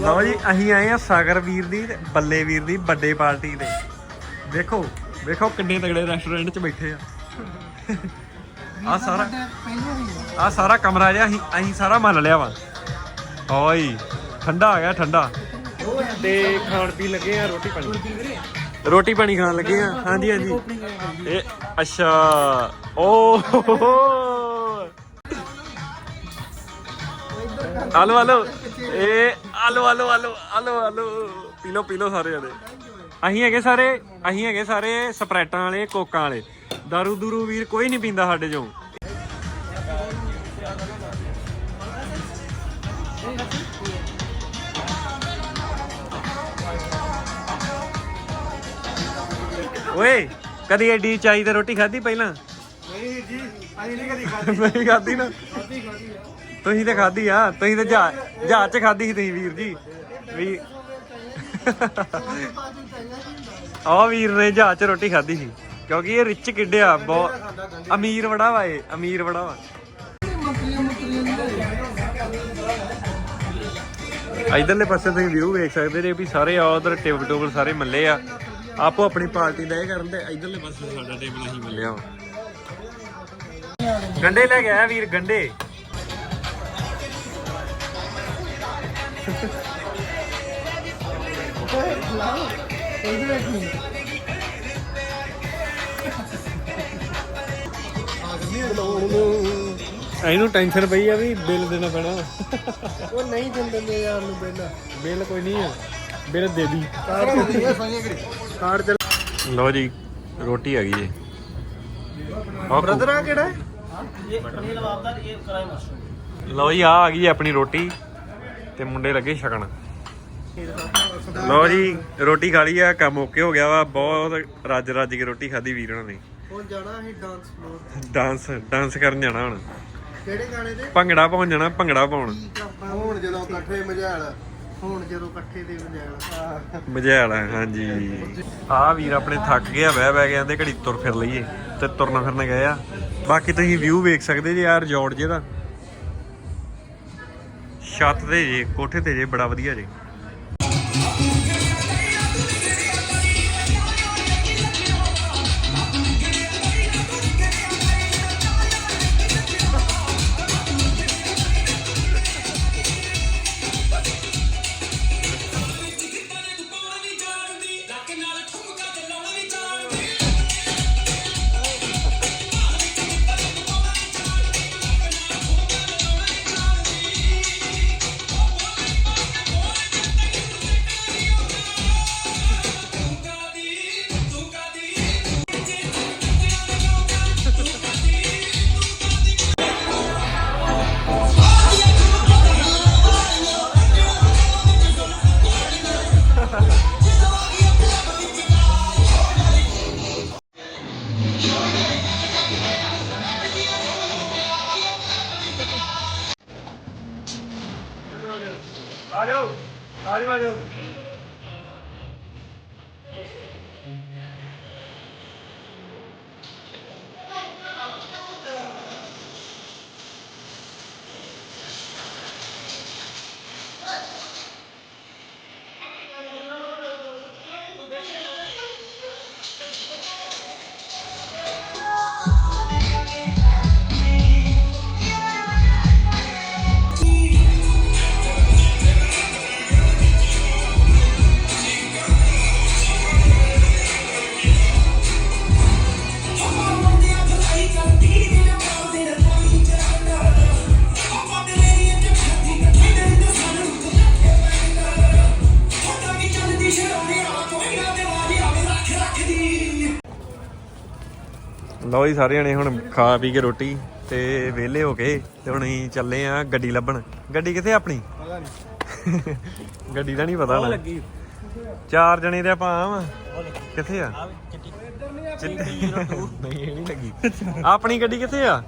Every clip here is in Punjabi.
ਲਓ ਜੀ, ਅਸੀਂ ਆਏ ਆ ਸਾਗਰ ਵੀਰ ਦੀ ਤੇ ਬੱਲੇ ਵੀਰ ਦੀ ਵੱਡੇ ਪਾਰਟੀ ਤੇ। ਵੇਖੋ ਵੇਖੋ ਕਿੰਨੇ ਤਗੜੇ ਰੈਸਟੋਰੈਂਟ 'ਚ ਬੈਠੇ ਆ। ਆ ਸਾਰਾ ਆ ਸਾਰਾ ਕਮਰਾ ਜਿਹਾ ਅਸੀਂ ਅਸੀਂ ਸਾਰਾ ਮੰਨ ਲਿਆ ਵਾ। ਓਏ, ਠੰਡਾ ਆ ਗਿਆ, ਠੰਡਾ। ਤੇ ਖਾਣ ਪੀਣ ਲੱਗੇ ਆ ਰੋਟੀ ਪਾਣੀ। ਰੋਟੀ ਪਾਣੀ ਖਾਣ ਲੱਗੇ ਆ। ਹਾਂਜੀ ਹਾਂਜੀ। ਇਹ ਅੱਛਾ। ਓ ਆਲੋ ਆਲੋ ਇਹ ਆਲੋ ਆਲੋ ਆਲੋ ਆਲੋ ਆਲੋ ਪੀ ਲਓ ਸਾਰੇ ਜਣੇ। ਅਸੀਂ ਹੈਗੇ ਸਾਰੇ ਅਸੀਂ ਹੈਗੇ ਸਾਰੇ ਸਪਰੈਟਾਂ ਵਾਲੇ ਕੋਕਾਂ ਵਾਲੇ। ਦਾਰੂ ਦੂਰੂ ਵੀਰ ਕੋਈ ਨਹੀਂ ਪੀਂਦਾ ਸਾਡੇ ਚੋਂ। ਓਏ ਕਦੀ ਐਡੀ ਚਾਈ ਤੇ ਰੋਟੀ ਖਾਧੀ ਪਹਿਲਾਂ? ਨਹੀਂ ਜੀ ਅਸੀਂ ਨਹੀਂ ਕਦੀ ਖਾਧੀ। ਨਹੀਂ ਖਾਧੀ ਨਾ। ਖਾਧੀ ਖਾਧੀ ਤੁਸੀਂ ਤੇ ਖਾਧੀ ਆ, ਤੁਸੀਂ ਤੇ ਜਹਾ ਜਹਾਜ਼ 'ਚ ਖਾਧੀ ਸੀ ਤੁਸੀਂ ਵੀਰ ਜੀ। ਵੀ ਆ ਵੀਰ ਨੇ ਜਹਾਜ਼ 'ਚ ਰੋਟੀ ਖਾਧੀ ਸੀ, ਕਿਉਂਕਿ ਇਹ ਰਿਚ ਕਿੱਡਿਆ ਬਹੁਤ ਅਮੀਰ ਬੜਾ ਵਾ ਇਹ, ਅਮੀਰ ਬੜਾ ਵਾ। ਇਧਰਲੇ ਪਾਸੇ ਤੁਸੀਂ ਵਿਊ ਵੇਖ ਸਕਦੇ ਜੇ ਵੀ ਸਾਰੇ ਆ ਉਧਰ ਟੇਬਲ ਟੇਬਲ ਸਾਰੇ ਮੱਲੇ ਆ। ਆਪੋ ਆਪਣੀ ਪਾਰਟੀ ਦਾ ਇਹ ਕਰਨ ਤੇ ਇਧਰਲੇ ਪਾਸੇ ਸਾਡਾ ਟੇਬਲ ਅਸੀਂ ਮੱਲਿਆ ਵਾ ਗੰਡੇ ਲੈ ਕੇ ਆਇਆ ਵੀਰ, ਗੰਡੇ। ਇਹਨੂੰ ਟੈਨਸ਼ਨ ਪਈ ਆ ਵੀ ਬਿੱਲ ਦੇਣਾ ਪੈਣਾ। ਉਹ ਨਹੀਂ ਦਿੰਦੇ ਨੇ ਯਾਰ ਨੂੰ ਪਹਿਲਾਂ ਬਿੱਲ ਕੋਈ ਨਹੀਂ ਆ। ਬਿੱਲ ਦੇ ਦੀ। ਕਾਰਡ ਲਓ ਜੀ ਰੋਟੀ ਆ ਗਈ ਜੀ ਬ੍ਰਦਰ ਆ ਕਿਹੜਾ? ਹੈ? ਲਓ ਜੀ ਆ ਆ ਗਈ ਆਪਣੀ ਰੋਟੀ। ਤੇ ਮੁੰਡੇ ਲੱਗੇ ਛਕਣ। ਲਓ ਜੀ ਰੋਟੀ ਖਾ ਲਈ ਆ ਕੰਮ ਓਕੇ ਹੋ ਗਿਆ ਵਾ ਬਹੁਤ ਰੱਜ ਰੱਜ ਕੇ ਰੋਟੀ ਖਾਧੀ ਵੀਰ ਨੇ। ਹੁਣ ਜਾਣਾ ਅਸੀਂ ਡਾਂਸ ਫਲੋਰ ਡਾਂਸ ਡਾਂਸ ਕਰਨ ਜਾਣਾ ਹੁਣ। ਕਿਹੜੇ ਗਾਣੇ ਤੇ ਭੰਗੜਾ ਪਾਉਣ ਜਾਣਾ ਭੰਗੜਾ ਪਾਉਣ। ਹੁਣ ਜਦੋਂ ਇਕੱਠੇ ਮਜਾਲ ਹੁਣ ਜਦੋਂ ਇਕੱਠੇ ਦੇ ਮਜਾਲ ਮਜੈਲ ਹੈ ਹਾਂਜੀ। ਆ ਵੀਰ ਆਪਣੇ ਥੱਕ ਗਿਆ ਬਹਿ ਬਹਿ ਕੇ ਕਹਿੰਦੇ ਘੜੀ ਤੁਰ ਫਿਰ ਲਈਏ ਤੇ ਤੁਰਨ ਫਿਰਨ ਗਏ ਆ। ਬਾਕੀ ਤੁਸੀਂ ਵਿਊ ਵੇਖ ਸਕਦੇ ਜੇ ਯਾਰ ਰਿਜ਼ੋਰਟ ਜੇ ਦਾ ਛੱਤ ਤੇ ਜੇ ਕੋਠੇ ਤੇ ਜੇ ਬੜਾ ਵਧੀਆ ਜੇ। ਆ ਜਾਓ ਆ ਜਾਓ ਲਓ ਜੀ ਸਾਰੇ ਜਣੇ ਹੁਣ ਖਾ ਪੀ ਕੇ ਰੋਟੀ ਤੇ ਵਿਹਲੇ ਹੋ ਕੇ ਤੇ ਹੁਣ ਅਸੀਂ ਚੱਲੇ ਆ ਗੱਡੀ ਲੱਭਣ। ਗੱਡੀ ਕਿੱਥੇ ਆਪਣੀ? ਪਤਾ ਨਹੀਂ। ਗੱਡੀ ਦਾ ਨਹੀਂ ਪਤਾ ਨਾ। ਚਾਰ ਜਣੇ ਤੇ ਆਪਾਂ ਆਵਾਂ ਕਿੱਥੇ ਆ? ਚਿੱਟੀ। ਨਹੀਂ ਇਹ ਨਹੀਂ ਲੱਗੀ। ਆਪਣੀ ਗੱਡੀ ਕਿੱਥੇ ਆ?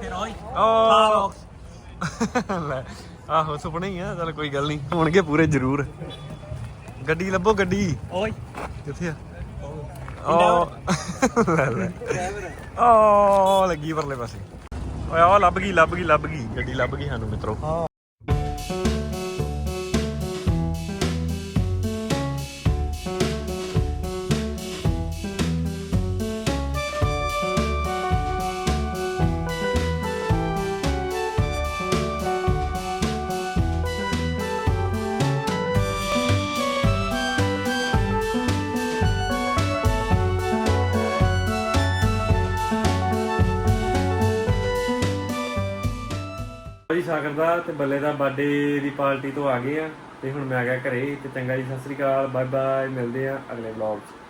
ਫਿਰ ਓਏ ਓ ਆਹੋ ਸੁਪਨੇ ਹੀ ਆ ਚੱਲ ਕੋਈ ਗੱਲ ਨਹੀਂ। ਹੋਣਗੇ ਪੂਰੇ ਜ਼ਰੂਰ। ਗੱਡੀ ਲੱਭੋ ਗੱਡੀ। ਓਏ। ਕਿੱਥੇ ਆ? ਓ ਲੈ ਲੈ ਓ ਲੱਗੀ ਪਰਲੇ ਪਾਸੇ ਓਏ ਆ ਲੱਭ ਗਈ ਲੱਭ ਗਈ ਲੱਭ ਗਈ ਗੱਡੀ ਲੱਭ ਗਈ ਸਾਨੂੰ ਮਿੱਤਰੋ ਜੀ ਸਾਗਰ ਦਾ ਤੇ ਬੱਲੇ ਦਾ ਬਰਥਡੇ ਦੀ ਪਾਰਟੀ ਤੋਂ ਆ ਗਏ ਆ ਤੇ ਹੁਣ ਮੈਂ ਆ ਗਿਆ ਘਰੇ ਤੇ ਚੰਗਾ ਜੀ, ਸਤਿ ਸ੍ਰੀ ਅਕਾਲ ਬਾਏ ਬਾਏ ਮਿਲਦੇ ਆ ਅਗਲੇ ਵਲੌਗ 'ਚ।